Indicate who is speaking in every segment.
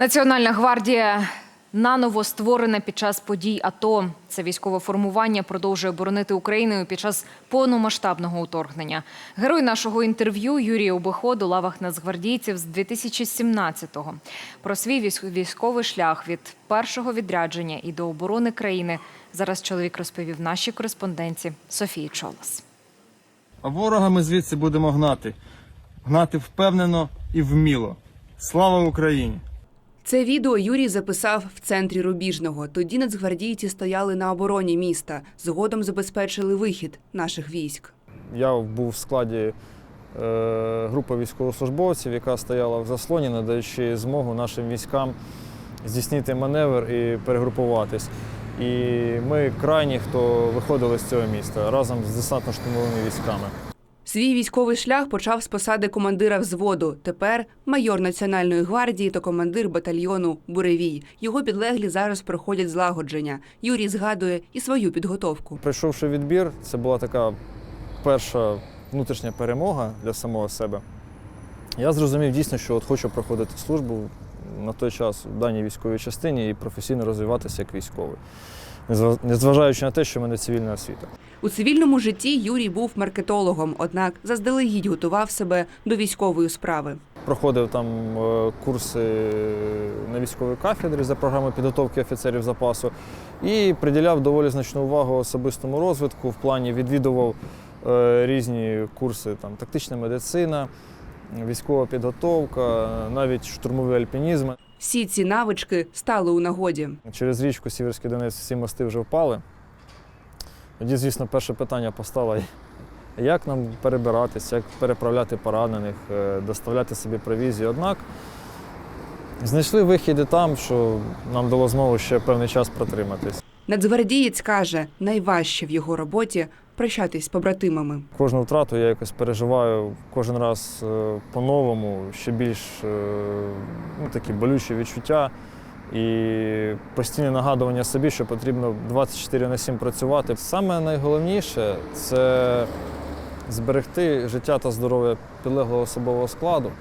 Speaker 1: Національна гвардія наново створена під час подій АТО. Це військове формування продовжує боронити Україну під час повномасштабного вторгнення. Герой нашого інтерв'ю Юрій Обиход у лавах нацгвардійців з 2017-го. Про свій військ- військовий шлях від першого відрядження і до оборони країни зараз чоловік розповів нашій кореспонденці Софії Чолос.
Speaker 2: А ворога ми звідси будемо гнати. Гнати впевнено і вміло. Слава Україні!
Speaker 3: Це відео Юрій записав в центрі Рубіжного. Тоді нацгвардійці стояли на обороні міста. Згодом забезпечили вихід наших військ.
Speaker 4: Я був в складі е, групи військовослужбовців, яка стояла в заслоні, надаючи змогу нашим військам здійснити маневр і перегрупуватись. І ми крайні, хто виходили з цього міста разом з десантно-штурмовими військами.
Speaker 3: Свій військовий шлях почав з посади командира взводу. Тепер майор Національної гвардії та командир батальйону Буревій. Його підлеглі зараз проходять злагодження. Юрій згадує і свою підготовку.
Speaker 4: Пройшовши відбір, це була така перша внутрішня перемога для самого себе. Я зрозумів дійсно, що от хочу проходити службу на той час у даній військовій частині і професійно розвиватися як військовий, незважаючи на те, що в мене цивільна освіта.
Speaker 3: У цивільному житті Юрій був маркетологом, однак заздалегідь готував себе до військової справи.
Speaker 4: Проходив там е, курси на військовій кафедрі за програмою підготовки офіцерів запасу і приділяв доволі значну увагу особистому розвитку. В плані відвідував е, різні курси, там тактична медицина, військова підготовка, навіть штурмовий альпінізм.
Speaker 3: Всі ці навички стали у нагоді.
Speaker 4: Через річку Сіверський Донець всі мости вже впали. Тоді, звісно, перше питання постало, як нам перебиратися, як переправляти поранених, е, доставляти собі провізію. Однак знайшли вихід і там, що нам дало змогу ще певний час протриматись.
Speaker 3: Нацгвардієць каже, найважче в його роботі прощатись з побратимами.
Speaker 4: Кожну втрату я якось переживаю кожен раз е, по-новому, ще більш е, ну, такі болючі відчуття і постійне нагадування собі, що потрібно 24 на 7 працювати. Саме найголовніше це зберегти життя та здоров'я підлеглого особового складу,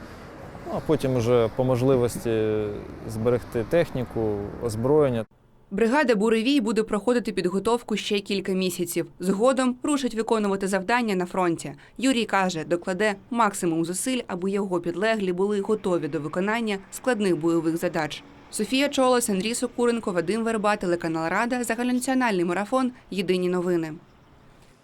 Speaker 4: а потім вже по можливості зберегти техніку, озброєння.
Speaker 3: Бригада Буревій буде проходити підготовку ще кілька місяців. Згодом рушить виконувати завдання на фронті. Юрій каже, докладе максимум зусиль, аби його підлеглі були готові до виконання складних бойових задач. Софія Чолос, Андрій Сокуренко, Вадим Верба, телеканал Рада, загальнонаціональний марафон. Єдині новини.